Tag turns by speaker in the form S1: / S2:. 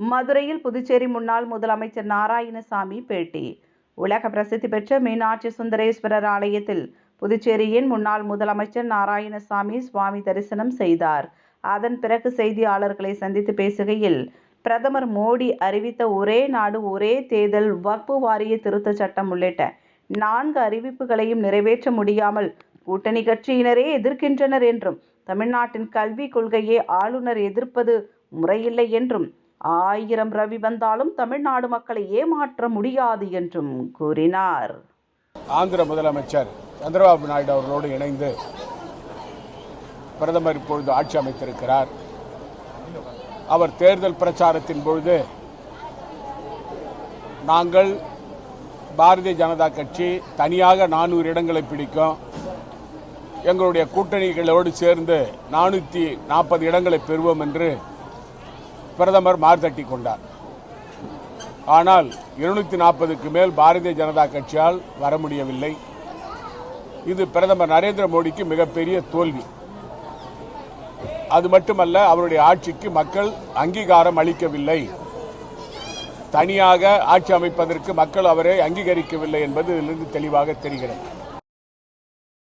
S1: மதுரையில் புதுச்சேரி முன்னாள் முதலமைச்சர் நாராயணசாமி பேட்டி. உலக பிரசித்தி பெற்ற மீனாட்சி சுந்தரேஸ்வரர் ஆலயத்தில் புதுச்சேரியின் முன்னாள் முதலமைச்சர் நாராயணசாமி சுவாமி தரிசனம் செய்தார். அதன் பிறகு செய்தியாளர்களை சந்தித்து பேசுகையில் பிரதமர் மோடி அறிவித்த ஒரே நாடு ஒரே தேர்தல் வக்பு வாரிய திருத்த சட்டம் உள்ளிட்ட நான்கு அறிவிப்புகளையும் நிறைவேற்ற முடியாமல் கூட்டணி கட்சியினரே எதிர்க்கின்றனர் என்றும் தமிழ்நாட்டின் கல்விக் கொள்கையை ஆளுநர் எதிர்ப்பது முறையில்லை என்றும் ஆயிரம் ரவி வந்தாலும் தமிழ்நாடு மக்களை ஏமாற்ற முடியாது என்றும் கூறினார்.
S2: ஆந்திர முதலமைச்சர் சந்திரபாபு நாயுடு அவர்களோடு இணைந்து பிரதமர் இப்பொழுது ஆட்சி அமைத்திருக்கிறார். அவர் தேர்தல் பிரச்சாரத்தின் பொழுது நாங்கள் பாரதிய ஜனதா கட்சி தனியாக நானூறு இடங்களை பிடிக்கும். எங்களுடைய கூட்டணிகளோடு சேர்ந்து நானூற்றி நாற்பது இடங்களை பெறுவோம் என்று பிரதமர் மார்த்தட்டி கொண்டார். ஆனால் இருநூத்தி நாற்பதுக்கு மேல் பாரதிய ஜனதா கட்சியால் வர முடியவில்லை. இது பிரதமர் நரேந்திர மோடிக்கு மிகப்பெரிய தோல்வி. அது மட்டுமல்ல அவருடைய ஆட்சிக்கு மக்கள் அங்கீகாரம் அளிக்கவில்லை. தனியாக ஆட்சி அமைப்பதற்கு மக்கள் அவரை அங்கீகரிக்கவில்லை என்பது இதிலிருந்து தெளிவாக தெரிகிறது.